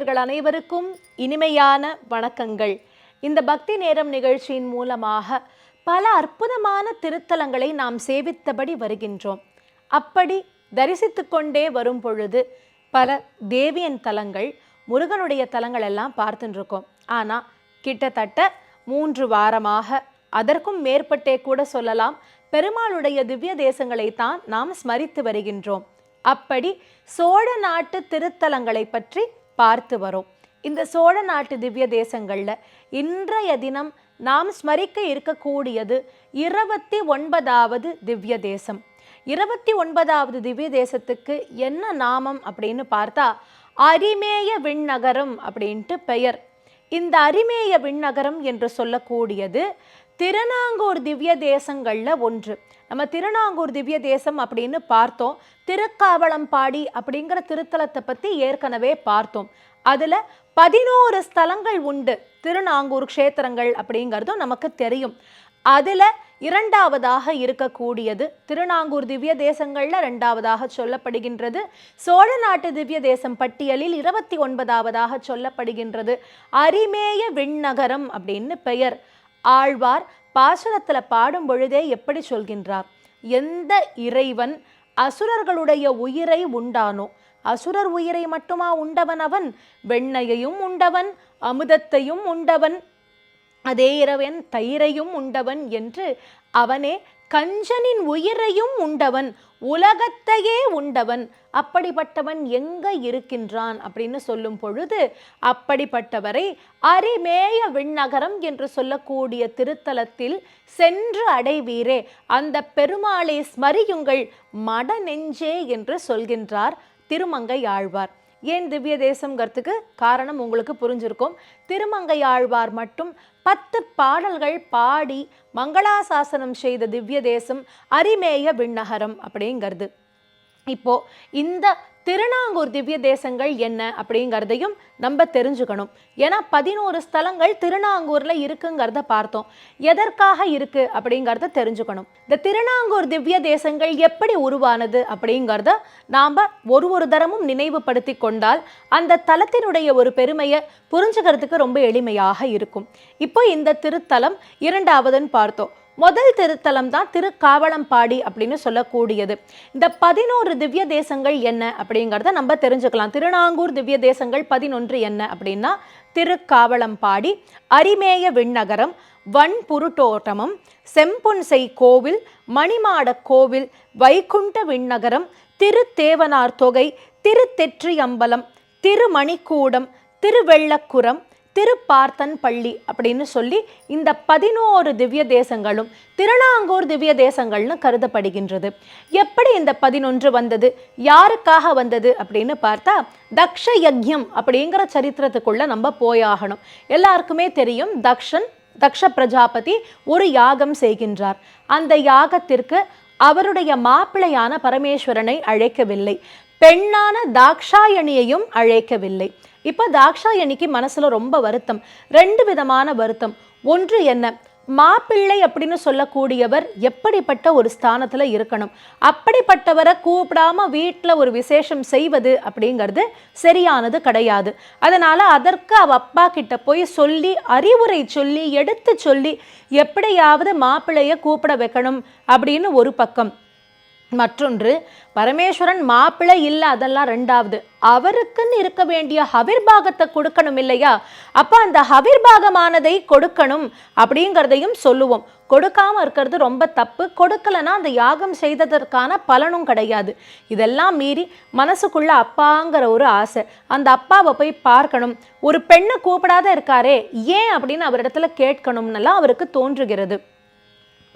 நேயர்கள் அனைவருக்கும் இனிமையான வணக்கங்கள். இந்த பக்தி நேரம் நிகழ்ச்சியின் மூலமாக பல அற்புதமான திருத்தலங்களை நாம் சேவித்தபடி வருகின்றோம். அப்படி தரிசித்து கொண்டே வரும் பொழுது பல தேவியன் தலங்கள் முருகனுடைய தலங்கள் எல்லாம் பார்த்துட்டுருக்கோம் ஆனால் கிட்டத்தட்ட மூன்று வாரமாக அதற்கும் மேற்பட்டே கூட சொல்லலாம் பெருமாளுடைய திவ்ய தேசங்களை தான் நாம் ஸ்மரித்து வருகின்றோம். அப்படி சோழ நாட்டு திருத்தலங்களை பற்றி பார்த்து வரோம். இந்த சோழ நாட்டு திவ்ய தேசங்கள்ல இன்றைய தினம் நாம் ஸ்மரிக்க இருக்கக்கூடியது இருபத்தி ஒன்பதாவது திவ்ய தேசம். இருபத்தி ஒன்பதாவது திவ்ய தேசத்துக்கு என்ன நாமம் அப்படின்னு பார்த்தா அரிமேய விண்ணகரம் அப்படின்ட்டு பெயர். இந்த அரிமேய விண்ணகரம் என்று சொல்லக்கூடியது திருநாங்கூர் திவ்ய தேசங்கள்ல ஒன்று. நம்ம திருநாங்கூர் திவ்ய தேசம் அப்படின்னு பார்த்தோம். திருக்காவளம்பாடி அப்படிங்கிற திருத்தலத்தை பற்றி ஏற்கனவே பார்த்தோம். அதில் பதினோரு ஸ்தலங்கள் உண்டு. திருநாங்கூர் க்ஷேத்திரங்கள் அப்படிங்கிறதும் நமக்கு தெரியும். அதில் இரண்டாவதாக இருக்கக்கூடியது திருநாங்கூர் திவ்ய தேசங்களில் ரெண்டாவதாக சொல்லப்படுகின்றது. சோழ நாட்டு திவ்ய தேசம் பட்டியலில் இருபத்தி ஒன்பதாவதாக சொல்லப்படுகின்றது. அரிமேய விண்ணகரம் அப்படின்னு பெயர். ஆழ்வார் பாசுரத்தில் பாடும் பொழுதே எப்படி சொல்கின்றார்? எந்த இறைவன் அசுரர்களுடைய உயிரை உண்டானோ அசுரர் உயிரை மட்டுமா உண்டவன் அவன்? வெண்ணையையும் உண்டவன் அமுதத்தையும் உண்டவன் அதே இரவன் தயிரையும் உண்டவன் என்று அவனே கஞ்சனின் உயிரையும் உண்டவன் உலகத்தையே உண்டவன். அப்படிப்பட்டவன் எங்க இருக்கின்றான் அப்படின்னு சொல்லும் பொழுது அப்படிப்பட்டவரை அரிமேய விண்ணகரம் என்று சொல்லக்கூடிய திருத்தலத்தில் சென்று அடைவீரே. அந்த பெருமாளை ஸ்மரியுங்கள் மட நெஞ்சே என்று சொல்கின்றார் திருமங்கை ஆழ்வார் ஏன் திவ்ய தேசம்ங்கிறதுக்கு காரணம் உங்களுக்கு புரிஞ்சிருக்கும். திருமங்கையாழ்வார் மட்டும் பத்து பாடல்கள் பாடி மங்களாசாசனம் செய்த திவ்ய தேசம் அரிமேய விண்ணகரம் அப்படிங்கிறது. இப்போது இந்த திருநாங்கூர் திவ்ய தேசங்கள் என்ன அப்படிங்கிறதையும் நம்ம தெரிஞ்சுக்கணும். ஏன்னா பதினோரு ஸ்தலங்கள் திருநாங்கூரில் இருக்குங்கிறத பார்த்தோம். எதற்காக இருக்குது அப்படிங்கிறத தெரிஞ்சுக்கணும். இந்த திருநாங்கூர் திவ்ய தேசங்கள் எப்படி உருவானது அப்படிங்கிறத நாம் ஒரு ஒரு தரமும் நினைவுபடுத்தி கொண்டால் அந்த தலத்தினுடைய ஒரு பெருமையை புரிஞ்சுக்கிறதுக்கு ரொம்ப எளிமையாக இருக்கும். இப்போ இந்த திருத்தலம் இரண்டாவதுன்னு பார்த்தோம். முதல் திருத்தலம் தான் திருக்காவளம்பாடி அப்படின்னு சொல்லக்கூடியது. இந்த பதினோரு திவ்ய தேசங்கள் என்ன அப்படிங்கிறத நம்ம தெரிஞ்சுக்கலாம். திருநாங்கூர் திவ்ய தேசங்கள் பதினொன்று என்ன அப்படின்னா திருக்காவளம்பாடி அரிமேய விண்ணகரம் வன்புருட்டோட்டமம் செம்பொன்செய் கோவில் மணிமாட கோவில் வைகுண்ட விண்ணகரம் திருத்தேவனார் தொகை திருத்தெற்றியம்பலம் திருமணிக்கூடம் திருவெள்ளக்குரம் திருப்பார்த்தன் பள்ளி அப்படின்னு சொல்லி இந்த பதினோரு திவ்ய தேசங்களும் திருநாங்கூர் திவ்ய தேசங்கள்னு கருதப்படுகின்றது. எப்படி இந்த பதினொன்று வந்தது? யாருக்காக வந்தது அப்படின்னு பார்த்தா தக்ஷ யக்ஞம் அப்படிங்கிற சரித்திரத்துக்குள்ள நம்ம போயாகணும். எல்லாருக்குமே தெரியும் தக்ஷன் தக்ஷ பிரஜாபதி ஒரு யாகம் செய்கின்றார். அந்த யாகத்திற்கு அவருடைய மாப்பிள்ளையான பரமேஸ்வரனை அழைக்கவில்லை. பெண்ணான தாக்ஷாயணியையும் அழைக்கவில்லை. இப்போ தாக்ஷாயணிக்கு மனசில் ரொம்ப வருத்தம். ரெண்டு விதமான வருத்தம். ஒன்று என்ன? மாப்பிள்ளை அப்படின்னு சொல்லக்கூடியவர் எப்படிப்பட்ட ஒரு ஸ்தானத்தில் இருக்கணும். அப்படிப்பட்டவரை கூப்பிடாம வீட்டில் ஒரு விசேஷம் செய்வது அப்படிங்கிறது சரியானது கிடையாது. அதனால அதற்கு அவ அப்பா கிட்ட போய் சொல்லி அறிவுரை சொல்லி எடுத்து சொல்லி எப்படியாவது மாப்பிள்ளைய கூப்பிட வைக்கணும் அப்படின்னு ஒரு பக்கம். மற்றொன்று பரமேஸ்வரன் மாப்பிள்ளை இல்லை அதெல்லாம் ரெண்டாவது. அவருக்குன்னு இருக்க வேண்டிய ஹவிர்பாகத்தை கொடுக்கணும் இல்லையா? அப்போ அந்த ஹவிர்பாகமானதை கொடுக்கணும் அப்படிங்கிறதையும் சொல்லுவோம். கொடுக்காம இருக்கிறது ரொம்ப தப்பு. கொடுக்கலனா அந்த யாகம் செய்ததற்கான பலனும் கிடையாது. இதெல்லாம் மீறி மனசுக்குள்ள அப்பாங்கிற ஒரு ஆசை. அந்த அப்பாவை போய் பார்க்கணும். ஒரு பெண்ணை கூப்பிடாத இருக்காரே ஏன் அப்படின்னு அவரிடத்துல கேட்கணும்னெல்லாம் அவருக்கு தோன்றுகிறது.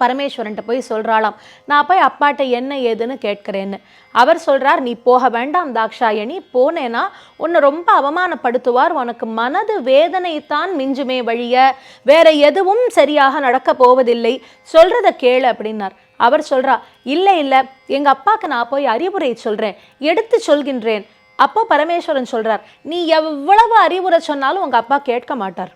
பரமேஸ்வரன்ட்ட போய் சொல்கிறாளாம் நான் போய் அப்பாட்ட என்ன ஏதுன்னு கேட்குறேன்னு. அவர் சொல்கிறார் நீ போக வேண்டாம் தாக்ஷாயணி போனேனா உன்னை ரொம்ப அவமானப்படுத்துவார். உனக்கு மனது வேதனைத்தான் மிஞ்சுமே வழிய. வேற எதுவும் சரியாக நடக்க போவதில்லை. சொல்கிறத கேளு அப்படின்னார். அவர் சொல்கிறா இல்லை இல்லை. எங்கள் அப்பாவுக்கு நான் போய் அறிவுரை சொல்கிறேன் எடுத்து சொல்கின்றேன். அப்போ பரமேஸ்வரன் சொல்கிறார் நீ எவ்வளவு அறிவுரை சொன்னாலும் உங்கள் அப்பா கேட்க மாட்டார்.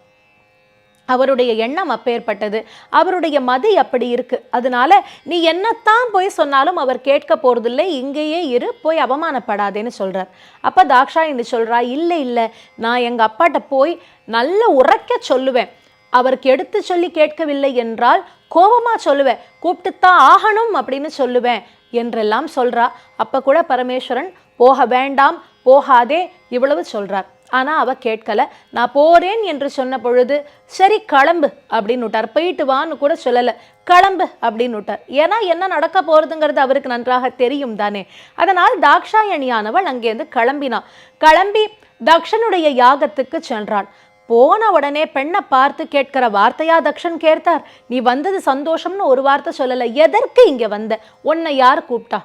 அவருடைய எண்ணம் அப்பேற்பட்டது. அவருடைய மதி அப்படி இருக்கு. அதனால நீ என்னத்தான் போய் சொன்னாலும் அவர் கேட்க போறதில்லை. இங்கேயே இரு போய் அவமானப்படாதேன்னு சொல்றார். அப்ப தாக்ஷாயினி சொல்றா இல்லை இல்லை. நான் எங்க அப்பாட்ட போய் நல்ல உரைக்க சொல்லுவேன். அவருக்கு எடுத்து சொல்லி கேட்கவில்லை என்றால் கோபமா சொல்லுவேன். கூப்பிட்டுத்தான் ஆகணும் அப்படின்னு சொல்லுவேன் என்றெல்லாம் சொல்றா. அப்ப கூட பரமேஸ்வரன் போக வேண்டாம் போகாதே இவ்வளவு சொல்றார். ஆனா அவள் கேட்கல நான் போறேன் என்று சொன்ன பொழுது சரி கிளம்பு அப்படின்னு விட்டார். போயிட்டு வான்னு கூட சொல்லல கிளம்பு அப்படின்னு விட்டார். ஏன்னா என்ன நடக்க போறதுங்கிறது அவருக்கு நன்றாக தெரியும் தானே. அதனால் தாக்ஷாயணியானவள் அங்கேருந்து கிளம்பினான் கிளம்பி தக்ஷனுடைய யாகத்துக்கு சென்றாள். போன உடனே பெண்ணை பார்த்து கேட்கிற வார்த்தையா தக்ஷன் கேட்டார். நீ வந்தது சந்தோஷம்னு ஒரு வார்த்தை சொல்லல. எதற்கு இங்க வந்த? உன்னை யார் கூப்பிட்டா?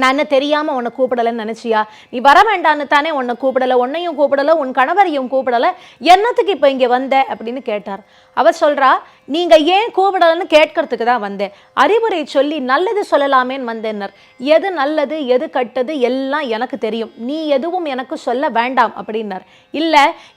நான் என்ன தெரியாம உன்னை கூப்பிடலன்னு நினைச்சியா? நீ வர வேண்டான்னு தானே உன்னை கூப்பிடல உன்னையும் கூப்பிடல உன் கணவரையும் கூப்பிடல. என்னத்துக்கு இப்போ இங்க வந்த? அப்படின்னு கேட்டார். அவர் சொல்றா நீங்க ஏன் கூப்பிடலன்னு கேட்கறதுக்கு தான் வந்தேன். அறிவுரை சொல்லி நல்லது சொல்லலாமேன்னு வந்தேன்னர். எது நல்லது எது கட்டது எல்லாம் எனக்கு தெரியும். நீ எதுவும் எனக்கு சொல்ல வேண்டாம் அப்படின்னார். இல்ல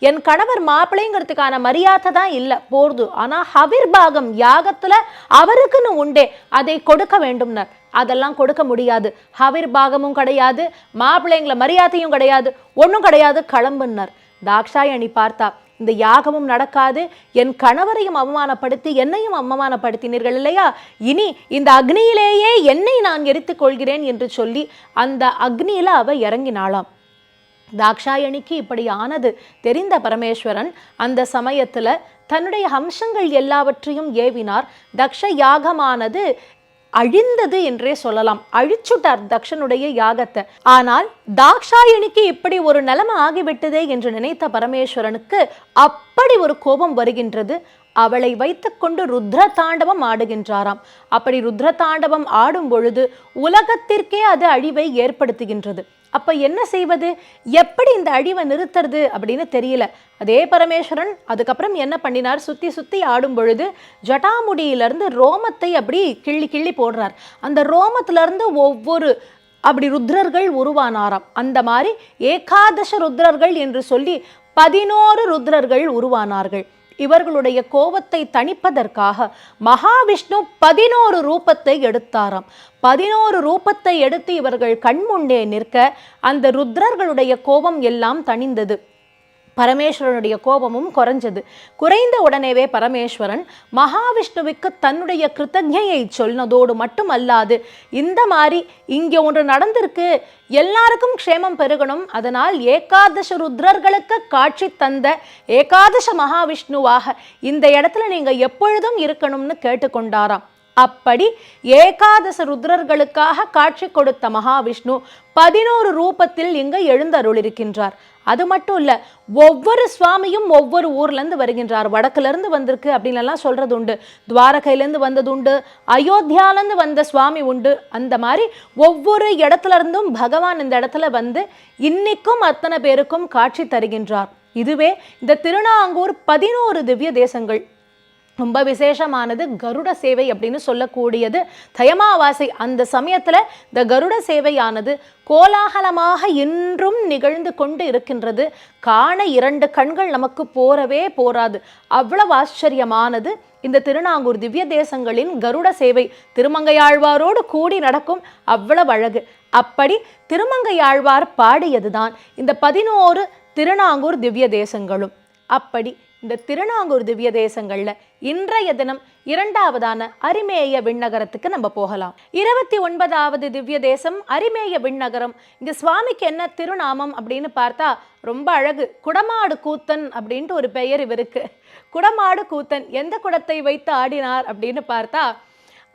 என் கணவர் மாப்பிள்ளைங்கிறதுக்கான மரியாதை தான் இல்லை போர்து. ஆனா ஹவிர்பாகம் யாகத்துல அவருக்குன்னு உண்டே அதை கொடுக்க வேண்டும்னர். அதெல்லாம் கொடுக்க முடியாது. ஹவிர் பாகமும் கிடையாது மாப்பிள்ளைங்கள மரியாதையும் கிடையாது ஒன்றும் கிடையாது களம்புன்னர். தாக்ஷாயணி பார்த்தா இந்த யாகமும் நடக்காது என் கணவரையும் அவமானப்படுத்தி என்னையும் அவமானப்படுத்தினீர்கள் இல்லையா? இனி இந்த அக்னியிலேயே என்னை நான் எரித்துக் கொள்கிறேன் என்று சொல்லி அந்த அக்னியில அவ இறங்கினாளாம். தாக்ஷாயணிக்கு இப்படி ஆனது தெரிந்த பரமேஸ்வரன் அந்த சமயத்துல தன்னுடைய அம்சங்கள் எல்லாவற்றையும் ஏவினார். தக்ஷ யாகமானது அழிந்தது என்றே சொல்லலாம். அழிச்சுட்டார் தக்ஷனுடைய யாகத்தை. ஆனால் தாக்ஷாயணிக்கு இப்படி ஒரு நிலைமை ஆகிவிட்டதே என்று நினைத்த பரமேஸ்வரனுக்கு அப்படி ஒரு கோபம் வருகின்றது. அவளை வைத்துக்கொண்டு ருத்ர தாண்டவம் ஆடுகின்றாராம். அப்படி ருத்ர தாண்டவம் ஆடும் பொழுது உலகத்திற்கே அது அழிவை ஏற்படுத்துகின்றது. அப்போ என்ன செய்வது? எப்படி இந்த அழிவை நிறுத்துறது அப்படின்னு தெரியல. அதே பரமேஸ்வரன் அதுக்கப்புறம் என்ன பண்ணினார்? சுற்றி சுற்றி ஆடும் பொழுது ஜட்டாமுடியிலேருந்து ரோமத்தை அப்படி கிள்ளி கிள்ளி போடுறார். அந்த ரோமத்திலேருந்து ஒவ்வொரு அப்படி ருத்ரர்கள் உருவானாராம். அந்த மாதிரி ஏகாதச ருத்ரர்கள் என்று சொல்லி பதினோரு ருத்ரர்கள் உருவானார்கள். இவர்களுடைய கோபத்தை தணிப்பதற்காக மகாவிஷ்ணு பதினோரு ரூபத்தை எடுத்தாராம். பதினோரு ரூபத்தை எடுத்து இவர்கள் கண்முன்னே நிற்க அந்த ருத்ரர்களுடைய கோபம் எல்லாம் தணிந்தது. பரமேஸ்வரனுடைய கோபமும் குறைஞ்சது. குறைந்த உடனேவே பரமேஸ்வரன் மகாவிஷ்ணுவுக்கு தன்னுடைய கிருத்தஜையை சொன்னதோடு மட்டுமல்லாது இந்த மாதிரி இங்கே ஒன்று நடந்திருக்கு. எல்லாருக்கும் க்ஷேமம் பெருகணும். அதனால் ஏகாதச ருத்ரர்களுக்கு காட்சி தந்த ஏகாதச மகாவிஷ்ணுவாக இந்த இடத்துல நீங்கள் எப்பொழுதும் இருக்கணும்னு கேட்டுக்கொண்டாராம். அப்படி ஏகாதச ருத்ரர்களுக்காக காட்சி கொடுத்த மகாவிஷ்ணு பதினோரு ரூபத்தில் இங்கு எழுந்தருளிருக்கின்றார். அது மட்டும் இல்லை ஒவ்வொரு சுவாமியும் ஒவ்வொரு ஊர்லேருந்து வருகின்றார். வடக்குலேருந்து வந்திருக்கு அப்படின்லாம் எல்லாம் உண்டு. துவாரகையிலேருந்து வந்தது உண்டு. அயோத்தியாலேருந்து வந்த சுவாமி உண்டு. அந்த மாதிரி ஒவ்வொரு இடத்துல இருந்தும் பகவான் இந்த இடத்துல வந்து இன்னைக்கும் அத்தனை பேருக்கும் காட்சி தருகின்றார். இதுவே இந்த திருநாங்கூர் பதினோரு திவ்ய தேசங்கள். ரொம்ப விசேஷமானது கருட சேவை அப்படின்னு சொல்லக்கூடியது. தயமாவாசை அந்த சமயத்தில் இந்த கருட சேவையானது கோலாகலமாக இன்றும் நிகழ்ந்து கொண்டு இருக்கின்றது. காண இரண்டு கண்கள் நமக்கு போறவே போராது அவ்வளவு ஆச்சரியமானது. இந்த திருநாங்கூர் திவ்ய தேசங்களின் கருட சேவை திருமங்கையாழ்வாரோடு கூடி நடக்கும் அவ்வளவு அழகு. அப்படி திருமங்கையாழ்வார் பாடியதுதான் இந்த பதினோரு திருநாங்கூர் திவ்ய தேசங்களும். அப்படி இந்த திருநாங்கூர் திவ்ய தேசங்களில் இன்றைய தினம் இரண்டாவதான அரிமேய விண்ணகரத்துக்கு நம்ம போகலாம். இருபத்தி ஒன்பதாவது திவ்ய தேசம் அரிமேய விண்ணகரம். இந்த சுவாமிக்கு என்ன திருநாமம் அப்படின்னு பார்த்தா ரொம்ப அழகு. குடமாடு கூத்தன் அப்படின்ட்டு ஒரு பெயர் இவருக்கு. குடமாடு கூத்தன் எந்த குடத்தை வைத்து ஆடினார் அப்படின்னு பார்த்தா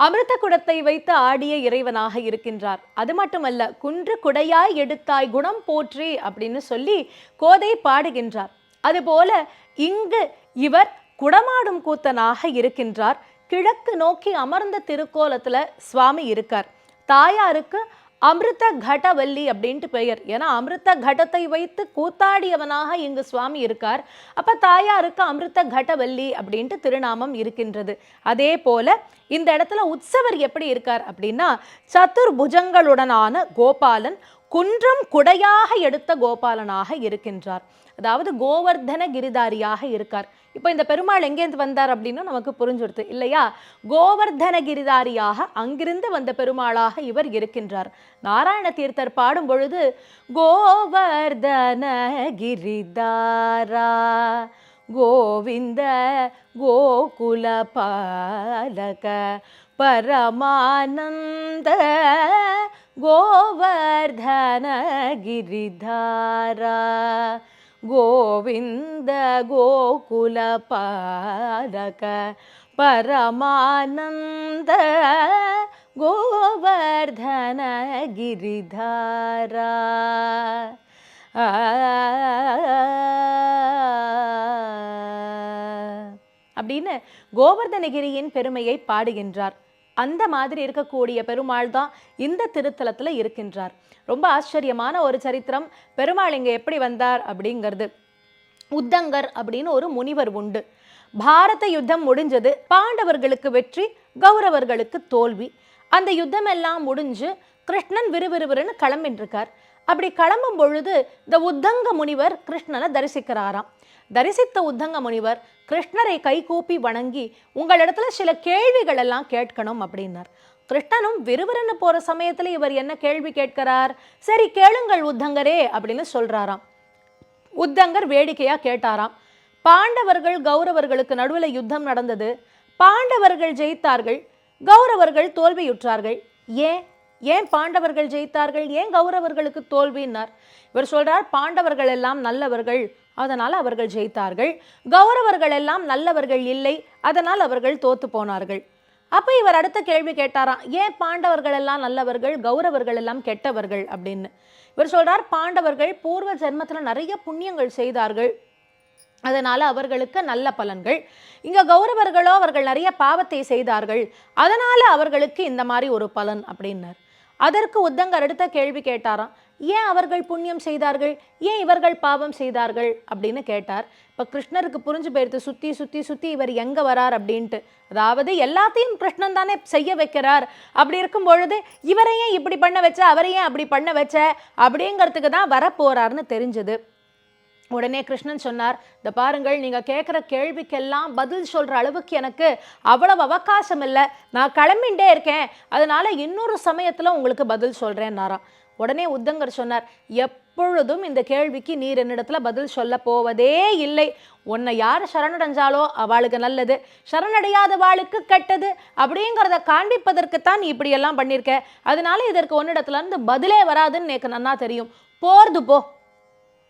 அமிர்த குடத்தை வைத்து ஆடிய இறைவனாக இருக்கின்றார். அது மட்டுமல்ல குன்று குடையாய் எடுத்தாய் குணம் போற்றி அப்படின்னு சொல்லி கோதை பாடுகின்றார். அதுபோல இங்கு இவர் குடமாடும் கூத்தனாக இருக்கின்றார். கிழக்கு நோக்கி அமர்ந்த திருக்கோலத்தில் சுவாமி இருக்கார். தாயாருக்கு அமிர்த கடவல்லி அப்படின்ட்டு பெயர். ஏன்னா அமிர்த கடத்தை வைத்து கூத்தாடியவனாக இங்கு சுவாமி இருக்கார். அப்ப தாயாருக்கு அமிர்த கடவல்லி அப்படின்ட்டு திருநாமம் இருக்கின்றது. அதே போல இந்த இடத்துல உற்சவர் எப்படி இருக்கார் அப்படின்னா சதுர்புஜங்களுடனான கோபாலன் குன்றம் குடையாக எடுத்த கோபாலனாக இருக்கின்றார். அதாவது கோவர்தன கிரிதாரியாக இருக்கார். இப்போ இந்த பெருமாள் எங்கேருந்து வந்தார் அப்படின்னு நமக்கு புரிஞ்சுடுது இல்லையா? கோவர்தன கிரிதாரியாக அங்கிருந்து வந்த பெருமாளாக இவர் இருக்கின்றார். நாராயண தீர்த்தர் பாடும் பொழுது கோவர்தன கிரிதாரா கோவிந்த கோகுல பாலக பரமானந்த கோவர்தன கிரிதாரா கோவிந்த கோகுல பாலக பரமானந்த கோவர்தன கிரிதாரா. அப்படின்னு கோவர்தனகிரியின் பெருமையை பாடுகின்றார். அந்த மாதிரி இருக்கக்கூடிய பெருமாள் தான் இந்த திருத்தலத்தில் இருக்கின்றார். ரொம்ப ஆச்சரியமான ஒரு சரித்திரம். பெருமாள் இங்கே எப்படி வந்தார் அப்படிங்கிறது. உத்தங்கர் அப்படின்னு ஒரு முனிவர் உண்டு. பாரத யுத்தம் முடிஞ்சது. பாண்டவர்களுக்கு வெற்றி கௌரவர்களுக்கு தோல்வி. அந்த யுத்தம் எல்லாம் முடிஞ்சு கிருஷ்ணன் விறுவிறுவிறுன்னு கிளம்பின்றிருக்கார். அப்படி கிளம்பும் பொழுது இந்த உத்தங்க முனிவர் கிருஷ்ணனை தரிசிக்கிறாராம். தரிசித்த உத்தங்க முனிவர் கிருஷ்ணரை கைகூப்பி வணங்கி உங்களிடத்துல சில கேள்விகள் எல்லாம் கேட்கணும் அப்படின்னார். கிருஷ்ணனும் விறுவிறுன்னு போற சமயத்துல இவர் என்ன கேள்வி கேட்கிறார்? சரி கேளுங்கள் உத்தங்கரே அப்படின்னு சொல்றாராம். உத்தங்கர் வேடிக்கையா கேட்டாராம். பாண்டவர்கள் கௌரவர்களுக்கு நடுவில் யுத்தம் நடந்தது. பாண்டவர்கள் ஜெயித்தார்கள். கௌரவர்கள் தோல்வியுற்றார்கள். ஏன்? ஏன் பாண்டவர்கள் ஜெயித்தார்கள்? ஏன் கௌரவர்களுக்கு தோல்வின்னார்? இவர் சொல்றார் பாண்டவர்கள் எல்லாம் நல்லவர்கள். அதனால் அவர்கள் ஜெயித்தார்கள். கௌரவர்கள் எல்லாம் நல்லவர்கள் இல்லை. அதனால் அவர்கள் தோத்து போனார்கள். அப்போ இவர் அடுத்த கேள்வி கேட்டாராம் ஏன் பாண்டவர்கள் எல்லாம் நல்லவர்கள் கௌரவர்கள் எல்லாம் கெட்டவர்கள்? அப்படின்னு. இவர் சொல்றார் பாண்டவர்கள் பூர்வ ஜென்மத்தில் நிறைய புண்ணியங்கள் செய்தார்கள். அதனால அவர்களுக்கு நல்ல பலன்கள். இங்க கௌரவர்களோ அவர்கள் நிறைய பாவத்தை செய்தார்கள். அதனால அவர்களுக்கு இந்த மாதிரி ஒரு பலன் அப்படின்னார். அதற்கு உத்தங்கர் அடுத்த கேள்வி கேட்டாராம் ஏன் அவர்கள் புண்ணியம் செய்தார்கள்? ஏன் இவர்கள் பாவம் செய்தார்கள்? அப்படின்னு கேட்டார். இப்போ கிருஷ்ணருக்கு புரிஞ்சு போயிடுத்து சுத்தி சுத்தி சுத்தி இவர் எங்கே வரார் அப்படின்ட்டு. அதாவது எல்லாத்தையும் கிருஷ்ணன் தானே செய்ய வைக்கிறார். அப்படி இருக்கும் பொழுது இவரையும் இப்படி பண்ண வச்ச? அவரை ஏன் அப்படி பண்ண வச்ச? அப்படிங்கிறதுக்கு தான் வரப்போறாருன்னு தெரிஞ்சது. உடனே கிருஷ்ணன் சொன்னார் இந்த பாருங்கள் நீங்க கேட்குற கேள்விக்கெல்லாம் பதில் சொல்ற அளவுக்கு எனக்கு அவ்வளவு அவகாசம் இல்லை. நான் கிளம்பிண்டே இருக்கேன். அதனால இன்னொரு சமயத்தில் உங்களுக்கு பதில் சொல்றேன்னாராம். உடனே உத்தங்கர் சொன்னார் எப்பொழுதும் இந்த கேள்விக்கு நீர் என்னிடத்துல பதில் சொல்ல போவதே இல்லை. உன்னை யார் சரணடைஞ்சாலோ அவளுக்கு நல்லது. சரணடையாதவாளுக்கு கெட்டது. அப்படிங்கிறத காண்பிப்பதற்குத்தான் நீ இப்படியெல்லாம் பண்ணியிருக்க அதனால இதற்கு உன்னிடத்துல இருந்து பதிலே வராதுன்னு எனக்கு நன்னா தெரியும். போர்து போ.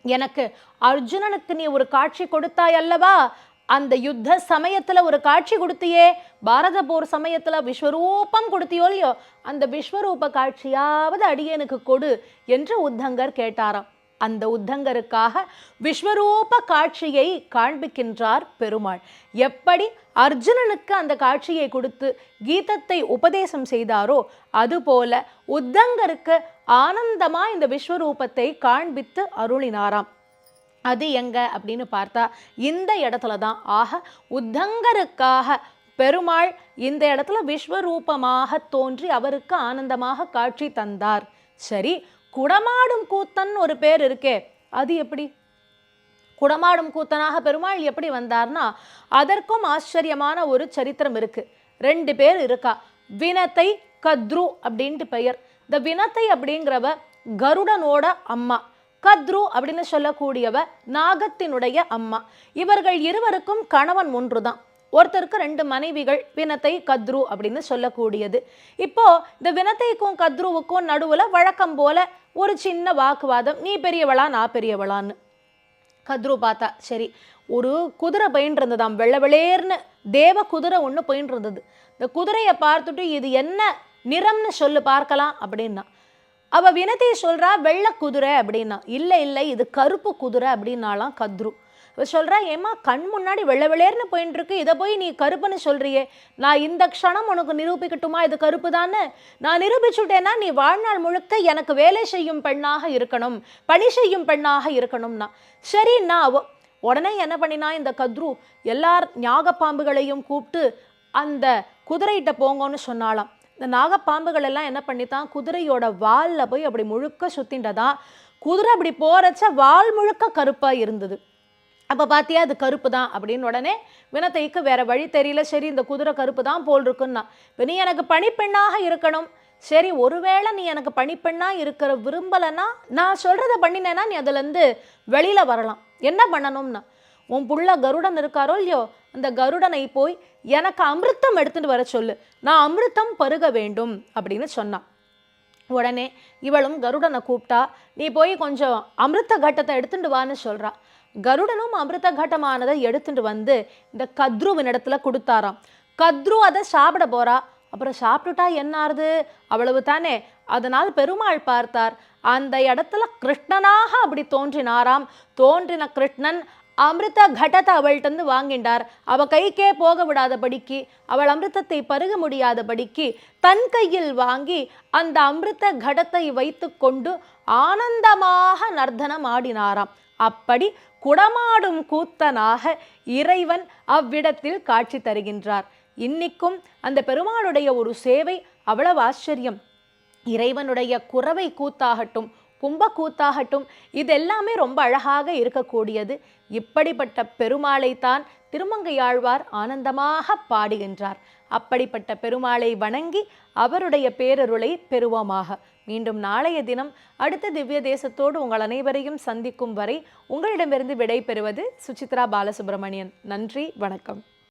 எனக்கு அர்ஜுனனுக்கு நீ ஒரு காட்சி கொடுத்தாய் அல்லவா? அந்த யுத்த சமயத்துல ஒரு காட்சி கொடுத்தியே பாரத போர் சமயத்துல விஸ்வரூபம் கொடுத்தியோ இல்லையோ அந்த விஸ்வரூப காட்சியாவது அடியனுக்கு கொடு என்று உத்தங்கர் கேட்டாராம். அந்த உத்தங்கருக்காக விஸ்வரூப காட்சியை காண்பிக்கின்றார் பெருமாள். எப்படி அர்ஜுனனுக்கு அந்த காட்சியை கொடுத்து கீதத்தை உபதேசம் செய்தாரோ அதுபோல உத்தங்கருக்கு ஆனந்தமா இந்த விஸ்வரூபத்தை காண்பித்து அருளினாராம். அது எங்க அப்படின்னு பார்த்தா இந்த இடத்துல தான் ஆக உத்தங்கருக்காக பெருமாள் இந்த இடத்துல விஸ்வரூபமாக தோன்றி அவருக்கு ஆனந்தமாக காட்சி தந்தார். சரி குடமாடும் கூத்தன் ஒரு பேர் இருக்கே அது எப்படி? குடமாடும் கூத்தனாக பெருமாள் எப்படி வந்தார்னா அதற்கும் ஆச்சரியமான ஒரு சரித்திரம் இருக்கு. ரெண்டு பேர் இருக்கா. வினத்தை கத்ரு அப்படின்ட்டு பெயர். இந்த வினத்தை அப்படிங்கிறவ கருடனோட அம்மா. கத்ரு அப்படின்னு சொல்லக்கூடியவ நாகத்தினுடைய அம்மா. இவர்கள் இருவருக்கும் கணவன் ஒன்றுதான். ஒருத்தருக்கு ரெண்டு மனைவிகள் வினத்தை கத்ரு அப்படின்னு சொல்லக்கூடியது. இப்போ இந்த வினத்தைக்கும் கத்ருவுக்கும் நடுவுல வழக்கம் போல ஒரு சின்ன வாக்குவாதம் நீ பெரியவளா நான் பெரியவளான்னு. கத்ரு பார்த்தா சரி ஒரு குதிரை போயின்னு இருந்ததாம். வெள்ளை வெளேர்னு தேவ குதிரை ஒன்று போயின்னு இருந்தது. இந்த குதிரையை பார்த்துட்டு இது என்ன நிறம்னு சொல்லு பார்க்கலாம் அப்படின்னா. அவள் வினதி சொல்கிறா வெள்ளை குதிரை அப்படின்னா. இல்லை இல்லை இது கருப்பு குதிரை அப்படின்னாலாம் கத்ரு. இவ சொல்கிறா ஏமா கண் முன்னாடி வெள்ளை வெளேர்னு போயின்னு இருக்கு இதை போய் நீ கருப்புன்னு சொல்கிறியே நான் இந்த க்ஷணம் உனக்கு நிரூபிக்கட்டுமா? இது கருப்பு தானே நான் நிரூபிச்சுட்டேன்னா நீ வாழ்நாள் முழுக்க எனக்கு வேலை செய்யும் பெண்ணாக இருக்கணும். பணி செய்யும் பெண்ணாக இருக்கணும்னா. சரின்னா அவ உடனே என்ன பண்ணினா இந்த கத்ரு எல்லார் ஞாகப்பாம்புகளையும் கூப்பிட்டு அந்த குதிரைகிட்ட போங்கன்னு சொன்னாலாம் இந்த நாகப்பாம்புகள் எல்லாம் என்ன பண்ணித்தான்? குதிரையோட வாலில் போய் அப்படி முழுக்க சுத்தின்றதா குதிரை அப்படி போறச்ச வால் முழுக்க கருப்பாக இருந்தது. அப்போ பார்த்தியா அது கருப்பு தான் அப்படின்னு உடனே வினத்தைக்கு வேற வழி தெரியல. சரி இந்த குதிரை கருப்பு தான் போல் இருக்குன்னா. இப்போ நீ எனக்கு பணிப்பெண்ணாக இருக்கணும். சரி ஒருவேளை நீ எனக்கு பனிப்பெண்ணாக இருக்கிற விரும்பலைன்னா நான் சொல்கிறத பண்ணினேன்னா நீ அதுலேருந்து வெளியில் வரலாம். என்ன பண்ணணும்னா உன் புள்ள கருடன் இருக்காரோ இல்லையோ அந்த கருடனை போய் எனக்கு அமிர்தம் எடுத்துட்டு வர சொல்லு. நான் அமிர்தம் பருக வேண்டும் அப்படின்னு சொன்னான். உடனே இவளும் கருடனை கூப்பிட்டா நீ போய் கொஞ்சம் அமிர்த கட்டத்தை எடுத்துட்டு வான்னு சொல்றா. கருடனும் அமிர்த கட்டமானதை எடுத்துட்டு வந்து இந்த கத்ருவின் இடத்துல கொடுத்தாராம். கத்ரு அதை சாப்பிட போறா. அப்புறம் சாப்பிட்டுட்டா என்ன ஆறுது? அவ்வளவு தானே. அதனால் பெருமாள் பார்த்தார் அந்த இடத்துல கிருஷ்ணனாக அப்படி தோன்றினாராம். தோன்றின கிருஷ்ணன் அமிர்த கடத்தை அவள்கிட்ட வாங்கிண்டார். அவ கைக்கே போக விடாதபடிக்கு அவள் அமிர்தத்தை பருக முடியாதபடிக்கு தன் கையில் வாங்கி அந்த அமிர்த கடத்தை வைத்து கொண்டு ஆனந்தமாக நர்த்தனம் ஆடினாராம். அப்படி குடமாடும் கூத்தனாக இறைவன் அவ்விடத்தில் காட்சி தருகின்றார். இன்னிக்கும் அந்த பெருமாளுடைய ஒரு சேவை அவ்வளவு ஆச்சரியம். இறைவனுடைய குறவை கூத்தாகட்டும் கும்பக்கூத்தாகட்டும் இதெல்லாமே ரொம்ப அழகாக இருக்கக்கூடியது. இப்படிப்பட்ட பெருமாளை தான் திருமங்கையாழ்வார் ஆனந்தமாக பாடுகின்றார். அப்படிப்பட்ட பெருமாளை வணங்கி அவருடைய பேரருளை பெறுவோமாக. மீண்டும் நாளைய தினம் அடுத்த திவ்ய தேசத்தோடு உங்கள் அனைவரையும் சந்திக்கும் வரை உங்களிடமிருந்து விடை பெறுவது சுசித்ரா பாலசுப்ரமணியன். நன்றி வணக்கம்.